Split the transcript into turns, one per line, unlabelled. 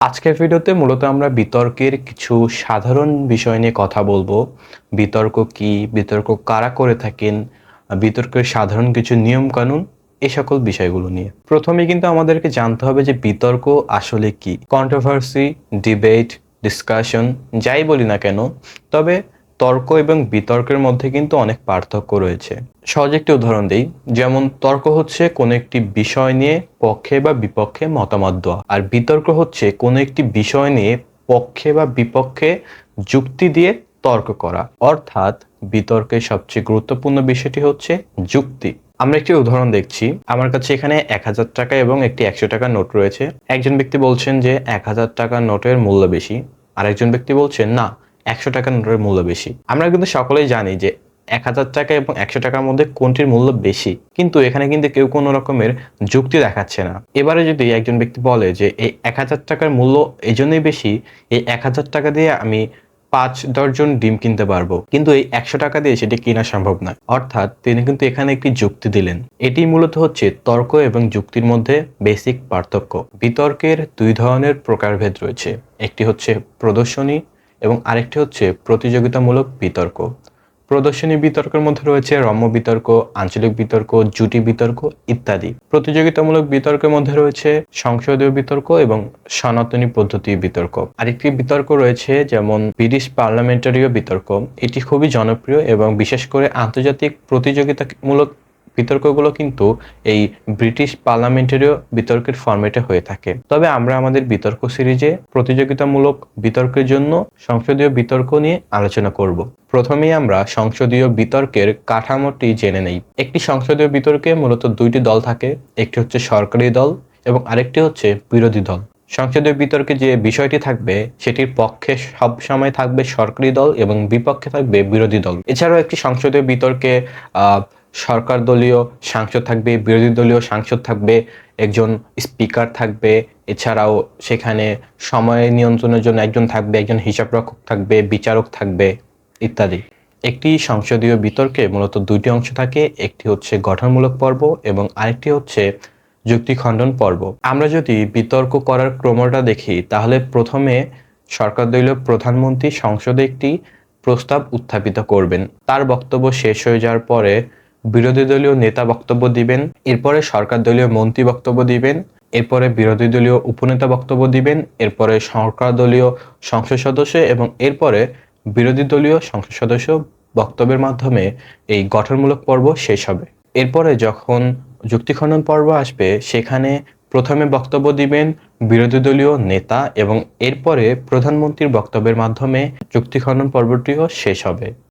আজকের ভিডিওতে মূলত আমরা বিতর্কের কিছু সাধারণ বিষয় নিয়ে কথা বলব। বিতর্ক কি? বিতর্ক কারা করে থাকেন? বিতর্কের সাধারণ কিছু নিয়ম কানুন এ সকল বিষয়গুলো নিয়ে। প্রথমে কিন্তু আমাদেরকে জানতে হবে যে বিতর্ক আসলে কি? কন্ট্রোভার্সি ডিবেট ডিসকাশন যাই বলি না কেন, তবে তর্ক এবং বিতর্কের মধ্যে কিন্তু অনেক পার্থক্য রয়েছে। সহজ একটি উদাহরণ দিই, যেমন তর্ক হচ্ছে কোনো একটি বিষয় নিয়ে পক্ষে বা বিপক্ষে মতামত দেওয়া, আর বিতর্ক হচ্ছে কোনো একটি বিষয় নিয়ে পক্ষে বা বিপক্ষে যুক্তি দিয়ে তর্ক করা। অর্থাৎ বিতর্কের সবচেয়ে গুরুত্বপূর্ণ বিষয়টি হচ্ছে যুক্তি। আমরা একটি উদাহরণ দেখছি, আমার কাছে এখানে এক হাজার টাকা এবং একটি একশো টাকার নোট রয়েছে। একজন ব্যক্তি বলছেন যে, এক হাজার টাকার নোটের মূল্য বেশি। আরেকজন ব্যক্তি বলছেন, না। একশো টাকার নোটের মূল্য বেশি। আমরা কিন্তু সকলেই জানি যে এক হাজার টাকা এবং একশো টাকার মধ্যে কোনটির মূল্য বেশি। কিন্তু এখানে কিন্তু কেউ কোনো রকমের যুক্তি দেখাচ্ছে না। এবারে যদি একজন ব্যক্তি বলে যে, এই এক হাজার টাকার মূল্য এই জন্যই বেশি, এই এক হাজার টাকা দিয়ে আমি পাঁচ দশজন ডিম কিনতে পারব। কিন্তু এই একশো টাকা দিয়ে সেটি কেনা সম্ভব নয়। অর্থাৎ তিনি কিন্তু এখানে একটি যুক্তি দিলেন। এটি মূলত হচ্ছে তর্ক এবং যুক্তির মধ্যে বেসিক পার্থক্য। বিতর্কের দুই ধরনের প্রকারভেদ রয়েছে। একটি হচ্ছে প্রদর্শনী এবং আরেকটি হচ্ছে প্রতিযোগিতামূলক বিতর্ক। প্রদর্শনী বিতর্কের মধ্যে রয়েছে রম্য বিতর্ক, আঞ্চলিক বিতর্ক, জুটি বিতর্ক ইত্যাদি। প্রতিযোগিতামূলক বিতর্কের মধ্যে রয়েছে সংসদীয় বিতর্ক এবং সনাতনী পদ্ধতি বিতর্ক। আরেকটি বিতর্ক রয়েছে যেমন ব্রিটিশ পার্লামেন্টারীয় বিতর্ক। এটি খুবই জনপ্রিয় এবং বিশেষ করে আন্তর্জাতিক প্রতিযোগিতামূলক বিতর্কগুলো কিন্তু এই ব্রিটিশ পার্লামেন্টেরও বিতর্কের ফরম্যাটে হয়ে থাকে। তবে আমরা আমাদের বিতর্ক সিরিজে প্রতিযোগিতামূলক বিতর্কের জন্য সংসদীয় বিতর্ক নিয়ে আলোচনা করব। প্রথমেই আমরা সংসদীয় বিতর্কের কাঠামোটি জেনে নেই। একটি সংসদীয় বিতর্কে মূলত দুইটি দল থাকে, একটি হচ্ছে সরকারি দল এবং আরেকটি হচ্ছে বিরোধী দল। সংসদীয় বিতর্কে যে বিষয়টি থাকবে, সেটির পক্ষে সব সময় থাকবে সরকারি দল এবং বিপক্ষে থাকবে বিরোধী দল। এছাড়াও একটি সংসদীয় বিতর্কে সরকার দলীয় সাংসদ থাকবে, বিরোধী দলীয় সাংসদ থাকবে, একজন স্পিকার থাকবে, এছাড়াও সেখানে সময় নিয়ন্ত্রণের জন্য একজন থাকবে, একজন হিসাবরক্ষক থাকবে, বিচারক থাকবে, ইত্যাদি। একটি সংসদীয় বিতর্কে মূলত দুইটি অংশ থাকে, একটি হচ্ছে গঠনমূলক পর্ব এবং আরেকটি হচ্ছে যুক্তি খণ্ডন পর্ব। আমরা যদি বিতর্ক করার ক্রমটা দেখি, তাহলে প্রথমে সরকার দলীয় প্রধানমন্ত্রী সংসদে একটি প্রস্তাব উত্থাপিত করবেন। তার বক্তব্য শেষ হয়ে যাওয়ার পরে বিরোধী দলীয় নেতা বক্তব্য দিবেন, এরপরে সরকার দলীয় মন্ত্রী বক্তব্য দিবেন, এরপরে বিরোধী দলীয় উপনেতা বক্তব্য দিবেন, এরপরে সরকার দলীয় সংসদ সদস্য এবং এরপরে বিরোধী দলীয় সংসদ সদস্য বক্তব্যের মাধ্যমে এই গঠনমূলক পর্ব শেষ হবে। এরপরে যখন যুক্তিখণ্ডন পর্ব আসবে, সেখানে প্রথমে বক্তব্য দিবেন বিরোধী দলীয় নেতা এবং এরপরে প্রধানমন্ত্রীর বক্তব্যের মাধ্যমে যুক্তিখণ্ডন পর্বটিও শেষ হবে।